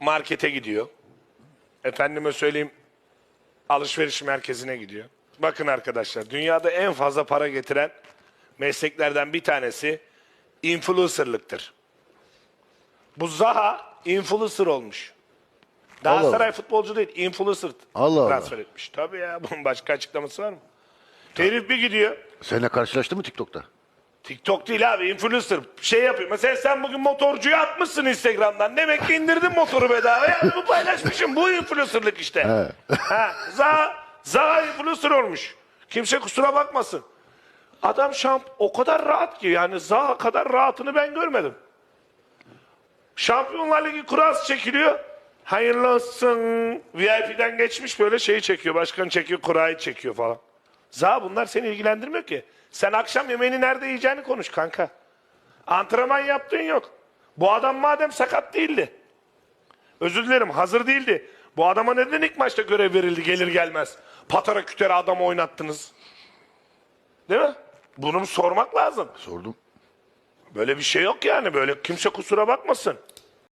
markete gidiyor. Efendime söyleyeyim alışveriş merkezine gidiyor. Bakın arkadaşlar dünyada en fazla para getiren mesleklerden bir tanesi influencerlıktır. Bu Zaha influencer olmuş. Daha Allah saray futbolcu değil, influencer Allah Allah. transfer etmiş. Tabii ya bunun başka açıklaması var mı? Herif bir gidiyor. Seninle karşılaştı mı TikTok'ta? TikTok değil abi influencer şey yapıyor. Mesela sen bugün motorcuyu atmışsın Instagram'dan. Demek ki indirdin motoru bedavaya. Bu paylaşmışım. Bu influencerlık işte. ha, za, za influencer olmuş. Kimse kusura bakmasın. Adam şamp o kadar rahat ki yani za kadar rahatını ben görmedim. Şampiyonlar Ligi kurası çekiliyor. Hayırlı olsun. VIP'den geçmiş böyle şeyi çekiyor. Başkan çekiyor, kurayı çekiyor falan. Za bunlar seni ilgilendirmiyor ki. Sen akşam yemeğini nerede yiyeceğini konuş kanka. Antrenman yaptığın yok. Bu adam madem sakat değildi. Özür dilerim hazır değildi. Bu adama neden ilk maçta görev verildi gelir gelmez? Patara kütere adamı oynattınız. Değil mi? Bunu sormak lazım. Sordum. Böyle bir şey yok yani. Böyle kimse kusura bakmasın.